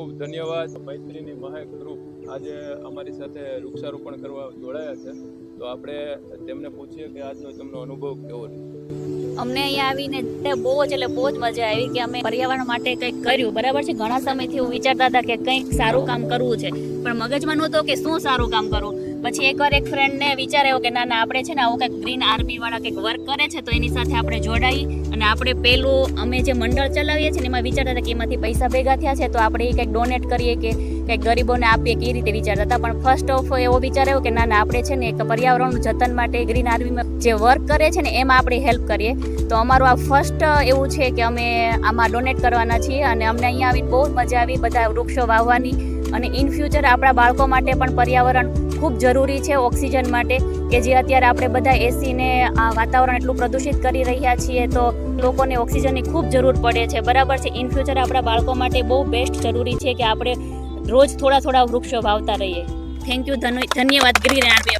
ખૂબ ધન્યવાદ મૈત્રીની મહેક ગ્રુપ આજે અમારી સાથે વૃક્ષારોપણ કરવા જોડાયા છે. તો આપણે તેમને પૂછીએ કે આજનો તેમનો અનુભવ કેવો અમને અહીંયા આવીને તે બહુ જ એટલે બહુ જ મજા આવી કે અમે પર્યાવરણ માટે કંઈક કર્યું. બરાબર છે? ઘણા સમયથી હું વિચારતા હતા કે કંઈક સારું કામ કરવું છે. પણ મગજમાં નહોતો કે શું સારું કામ કરવું. પછી એકવાર એક ફ્રેન્ડને વિચાર આવ્યો કે ના ના, આપણે છે ને આવું કંઈક ગ્રીન આર્મી વાળા કંઈક વર્ક કરે છે, તો એની સાથે આપણે જોડાઈ અને આપણે પેલું અમે જે મંડળ ચલાવીએ છીએ એમાં વિચારતા હતા કે એમાંથી પૈસા ભેગા થયા છે, તો આપણે એ કંઈક ડોનેટ કરીએ કે કંઈક ગરીબોને આપીએ કે એ રીતે વિચારતા હતા. પણ ફર્સ્ટ ઓફ એવો વિચાર આવ્યો કે ના ના, આપણે છે ને એક પર્યાવરણનું જતન માટે ગ્રીન આર્મીમાં જે વર્ક કરે છે ને એમાં આપણે હેલ્પ કરીએ. તો અમારું આ ફર્સ્ટ એવું છે કે અમે આમાં ડોનેટ કરવાના છીએ અને અમને અહીંયા આવીને બહુ મજા આવી, બધા વૃક્ષો વાવવાની અને ઇન ફ્યુચર આપણા બાળકો માટે પણ પર્યાવરણ ખૂબ જરૂરી છે ઓક્સિજન માટે કે જે અત્યારે આપણે બધા એસીને આ વાતાવરણ એટલું પ્રદૂષિત કરી રહ્યા છીએ તો લોકોને ઓક્સિજનની ખૂબ જરૂર પડે છે. બરાબર છે. ઇન ફ્યુચર આપણા બાળકો માટે બહુ બેસ્ટ જરૂરી છે કે આપણે રોજ થોડા થોડા વૃક્ષો વાવતા રહીએ. થેન્ક યુ ધન્યવાદ. Green army